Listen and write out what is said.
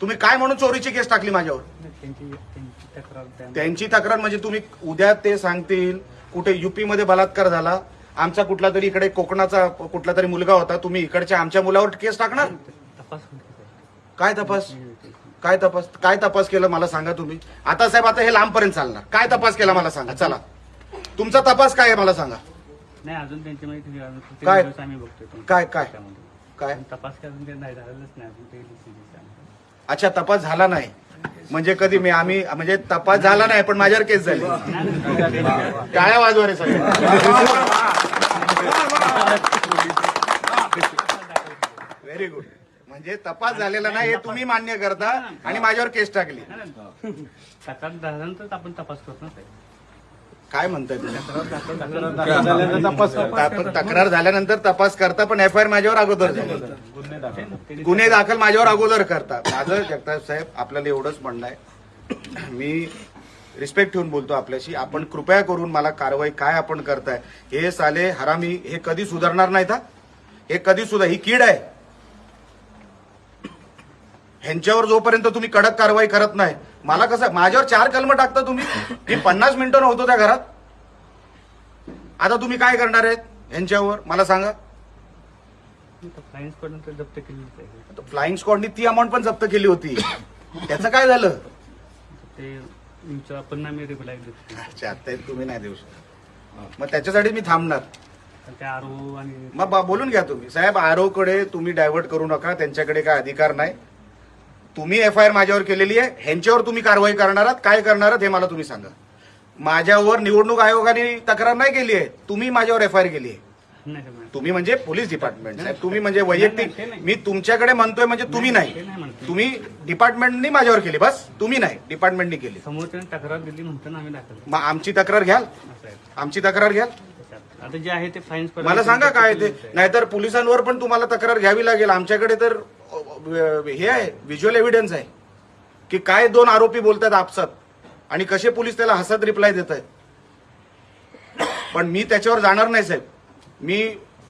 तुम्ही काय म्हणून चोरीची केस टाकली माझ्यावर? त्यांची तक्रार म्हणजे तुम्ही उद्या ते सांगतील. कुठे युपी मध्ये बलात्कार झाला. आमचा कुठला तरी इकडे कोकणाचा कुठला तरी मुलगा होता. तुम्ही इकडच्या आमच्या मुलावर केस टाकणार. काय तपास? काय तपास? काय तपास केला मला सांगा तुम्ही. आता साहेब आता हे लांबपर्यंत चालणार. काय तपास केला मला सांगा? चला. तुमचा तपास काय आहे मला सांगा? नाही अजून त्यांची माहिती काय? काय- काय? काय? तपास नाही अच्छा तपास झाला नाही. म्हणजे कधी मी आम्ही म्हणजे तपास झाला नाही पण माझ्यावर केस झाली. टाळ्या वाजवा रे सगळे. व्हेरी गुड म्हणजे तपास झालेला नाही हे तुम्ही मान्य करता आणि माझ्यावर केस टाकली. झाल्यानंतर आपण तपास करतो ना काय म्हणताय तुम्ही? तक्रार झाल्यानंतर तपास करता पण एफ आय आर माझ्यावर अगोदर झाली. गुन्हे दाखल. माझ्यावर अगोदर करता. माझं जगताप साहेब आपल्याला एवढंच म्हणणं आहे. मी रिस्पेक्ट ठेवून बोलतो आपल्याशी. आपण कृपया करून मला कारवाई काय आपण करताय हे साले हरामी हे कधी सुधारणार नाहीत हा? हे कधी सुद्धा ही कीड आहे. ह्यांच्यावर जोपर्यंत तुम्ही कडक कारवाई करत नाही मला कसं माझ्यावर चार कलम टाकता तुम्ही? मी पन्नास मिनिटं नव्हतो त्या घरात. आता तुम्ही काय करणार आहेत यांच्यावर? मला सांगा. फ्लाइंगकडून जप्त केली फ्लाइंग स्क्वॉडनी ती अमाऊंट पण जप्त केली होती. त्याचं काय झालं? ते अच्छा तुम्ही नाही देऊ शकत. मग त्याच्यासाठी मी थांबणार. मग बोलून घ्या तुम्ही. साहेब आरो कडे तुम्ही डायव्हर्ट करू नका. त्यांच्याकडे काय अधिकार नाही. तुम्ही एफ आय आर माझ्यावर केलेली आहे ह्यांच्यावर तुम्ही कारवाई करणार आहात काय करणार आहात हे मला तुम्ही सांगा. माझ्यावर निवडणूक आयोगाने तक्रार नाही केली आहे तुम्ही माझ्यावर एफ आय आर केली आहे. तुम्ही म्हणजे पोलीस डिपार्टमेंट. साहेब तुम्ही म्हणजे वैयक्तिक मी तुमच्याकडे म्हणतोय म्हणजे तुम्ही नाही तुम्ही डिपार्टमेंटनी माझ्यावर केली बस. तुम्ही नाही डिपार्टमेंटनी केली. तक्रार दिली म्हणतो ना आम्ही दाखल मग आमची तक्रार घ्याल. आमची तक्रार घ्याल. आता जे आहे ते फाईन्स मला सांगा काय ते. नाहीतर पोलिसांवर पण तुम्हाला तक्रार घ्यावी लागेल. आमच्याकडे तर हे आहे व्हिज्युअल एव्हिडन्स आहे. की काय दोन आरोपी बोलतात आपसात आणि कसे पोलीस त्याला हसत रिप्लाय देत आहेत. पण मी त्याच्यावर जाणार नाही साहेब. मी